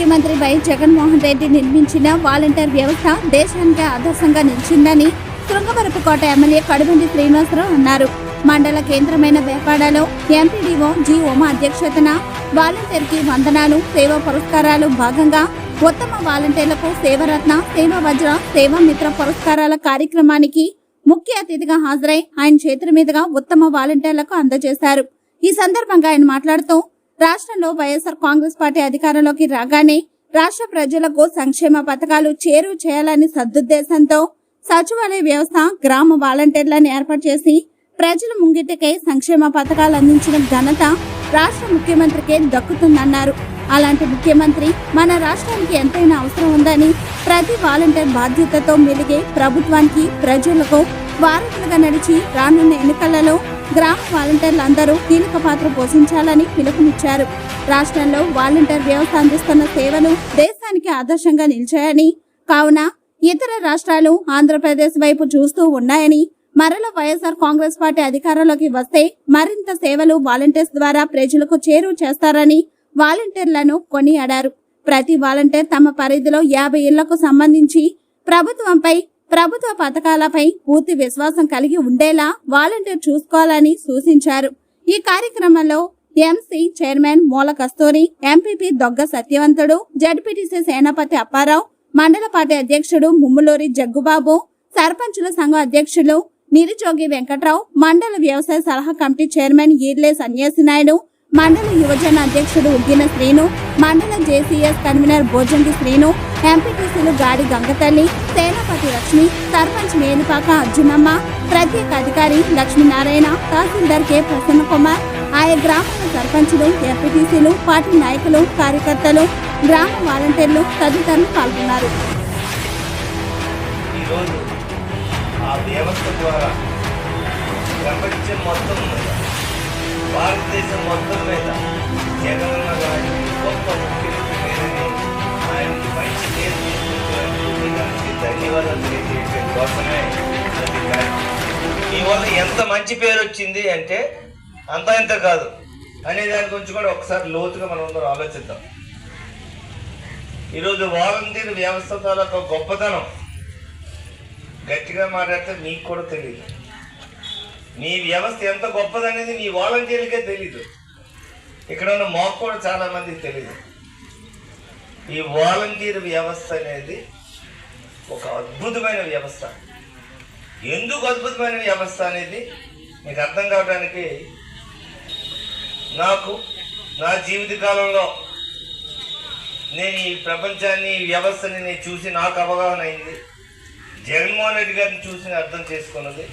ముఖ్యమంత్రి వైఎస్ జగన్మోహన్ రెడ్డి నిర్మించిన వాలంటీర్ వ్యవస్థ దేశానికి ఆదర్శంగా నిలిచిందని శృంగవరపుకోట ఎమ్మెల్యే కడుమండి శ్రీనివాసరావు అన్నారు. మండల కేంద్రమైన వేపాడలో ఎంపీడీఓ జి ఉమా అధ్యక్షతన వాలంటీర్కి వందనాలు సేవా పురస్కారాలు భాగంగా ఉత్తమ వాలంటీర్లకు సేవరత్న సేవ వజ్ర సేవా మిత్ర పురస్కారాల కార్యక్రమానికి ముఖ్య అతిథిగా హాజరై ఆయన చేతుల మీదుగా ఉత్తమ వాలంటీర్లకు అందజేశారు. ఈ సందర్భంగా ఆయన మాట్లాడుతూ రాష్ట్రంలో వైఎస్ఆర్ కాంగ్రెస్ పార్టీ అధికారంలోకి రాగానే రాష్ట్ర ప్రజలకు సంక్షేమ పథకాలు చేరువ చేయాలని సదుద్దేశంతో సచివాలయ వ్యవస్థ గ్రామ వాలంటీర్లను ఏర్పాటు చేసి ప్రజల ముంగిటికై సంక్షేమ పథకాలు అందించిన ఘనత రాష్ట్ర ముఖ్యమంత్రికే దక్కుతుందన్నారు. అలాంటి ముఖ్యమంత్రి మన రాష్ట్రానికి ఎంతైనా అవసరం ఉందని ప్రతి వాలంటీర్ బాధ్యతతో మెలిగే ప్రభుత్వానికి ప్రజలకు వారసులుగా నడిచి రానున్న ఎన్నికలలో గ్రామ వాలంటీర్లందరూ కీలక పాత్ర పోషించాలని పిలుపునిచ్చారు. రాష్ట్రంలో వాలంటీర్ వ్యవస్థ అందిస్తున్న సేవలు దేశానికి ఆదర్శంగా నిలిచాయని కావున ఇతర రాష్ట్రాలు ఆంధ్రప్రదేశ్ వైపు చూస్తూ ఉన్నాయని మరల వైఎస్ఆర్ కాంగ్రెస్ పార్టీ అధికారంలోకి వస్తే మరింత సేవలు వాలంటీర్స్ ద్వారా ప్రజలకు చేరువ చేస్తారని వాలంటీర్లను కొనియాడారు. ప్రతి వాలంటీర్ తమ పరిధిలో యాభై ఇళ్ళకు సంబంధించి ప్రభుత్వంపై ప్రభుత్వ పథకాలపై పూర్తి విశ్వాసం కలిగి ఉండేలా వాలంటీర్ చూసుకోవాలని సూచించారు. ఈ కార్యక్రమంలో ఎంసీ చైర్మన్ మూల కస్తూరి ఎంపీపీ దొగ్గ సత్యవంతుడు జడ్పీటీసీ సేనాపతి అప్పారావు మండల పార్టీ అధ్యక్షుడు ముమ్ములూరి జగ్గుబాబు సర్పంచుల సంఘం అధ్యక్షులు నిరుజోగి వెంకట్రావు మండల వ్యవసాయ సలహా కమిటీ చైర్మన్ ఈర్లే సన్యాసి నాయుడు మండల యువజన అధ్యక్షుడు ఉగ్గిన శ్రీను మండల జేసీఎస్ కన్వీనర్ భోజంగి శ్రీను ఎంపీటీసీలు గాడి గంగతల్లి సేనాపతి లక్ష్మి సర్పంచ్ మేలుపాక అర్జునమ్మ ప్రత్యేక అధికారి లక్ష్మీనారాయణ తహసీల్దార్ కె ప్రసన్న కుమార్ ఆయా గ్రామాల సర్పంచులు ఎంపీటీసీలు పార్టీ నాయకులు కార్యకర్తలు గ్రామ వాలంటీర్లు తదితరులు పాల్గొన్నారు. ఈరోజు ఆ వ్యవస్థ ద్వారా ప్రపంచం మొత్తం భారతదేశం మొత్తం మీద జగనన్న గారి గొప్ప ముఖ్యమంత్రి లేదని మంచి పేరు ధన్యవాదాలు తెలియజేయడం కోసమే మీ వల్ల ఎంత మంచి పేరు వచ్చింది అంటే అంత ఇంత కాదు. అనే దాని గురించి కూడా ఒకసారి లోతుగా మనం అందరం ఆలోచిద్దాం. ఈరోజు వాలంటీర్ వ్యవస్థ తాలూకా గొప్పతనం గట్టిగా మాట్లాడితే మీకు కూడా తెలియదు. మీ వ్యవస్థ ఎంత గొప్పదనేది మీ వాలంటీర్లకే తెలీదు. ఇక్కడ ఉన్న మాకు కూడా చాలా మందికి తెలియదు ఈ వాలంటీర్ వ్యవస్థ అనేది ఒక అద్భుతమైన వ్యవస్థ. ఎందుకు అద్భుతమైన వ్యవస్థ అనేది మీకు అర్థం కావడానికి నాకు నా జీవిత కాలంలో నేను ఈ ప్రపంచాన్ని ఈ వ్యవస్థని నేను చూసి నాకు అవగాహన అయింది. జగన్మోహన్ రెడ్డి గారిని చూసి నేను అర్థం చేసుకున్నది